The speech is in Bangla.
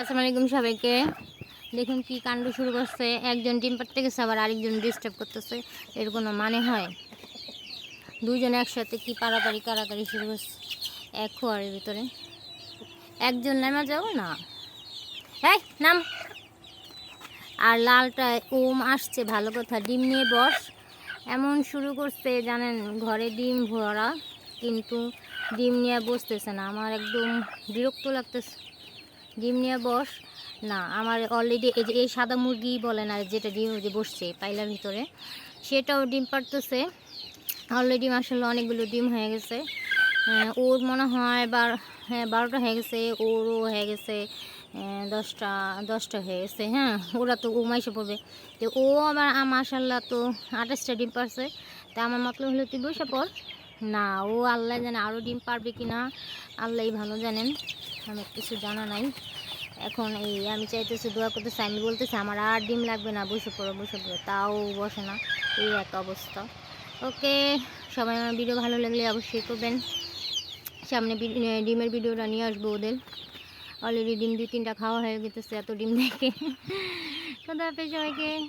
আসসালামু আলাইকুম সবাইকে। দেখুন কি কাণ্ড শুরু করছে। একজন ডিম পাড়তে গেছে, আবার আরেকজন ডিস্টার্ব করতেছে। এর কোনো মানে হয়? দুজন একসাথে কি পারাপারি কারাকারি শুরু করছে? এক খোয়ারের ভিতরে। একজন নামা যাব না? এই, নাম। আর লালটা, ওম আসছে, ভালো কথা। ডিম নিয়ে বস। এমন শুরু করছে, জানেন, ঘরে ডিম ভরা। কিন্তু ডিম নিয়ে বসতেছে না। আমার একদম বিরক্ত লাগতেছে। ডিম নিয়ে বস। না আমার অলরেডি এই যে এই সাদা মুরগি বলে না যেটা ডিম যে বসছে পাইলার ভিতরে সেটাও ডিম পারতেছে। অলরেডি মাসাল্লাহ অনেকগুলো ডিম হয়ে গেছে। আহ, ওর মনে হয় বার হ্যাঁ বারোটা হয়ে গেছে ওরও হয়ে গেছে দশটা দশটা হয়ে গেছে হ্যাঁ ওরা তো ও মাইসে পড়বে। তো ও আবার মাসাল্লাহ তো আঠাশটা ডিম পারছে। তা আমার মতলব হলো তুই বসে পড়। না, ও আল্লাহ জানে আরও ডিম পারবে কি না আল্লাহই ভালো জানেন আমার কিছু জানা নাই। এখন এই আমি চাইতেছি, দোয়া করতেছি, আমি বলতেছি, আমার আর ডিম লাগবে না, বসে পড়ো বসে পড়ো, তাও বসে না, এই এক অবস্থা। ওকে, সবাই আমার ভিডিও ভালো লাগলে অবশ্যই করবেন। সামনে ডিমের ভিডিওটা নিয়ে আসব ওদের। অলরেডি ডিম দুই তিনটা খাওয়া হয়ে গেতেছে, এত ডিম দেখে। কোথাও সবাইকে।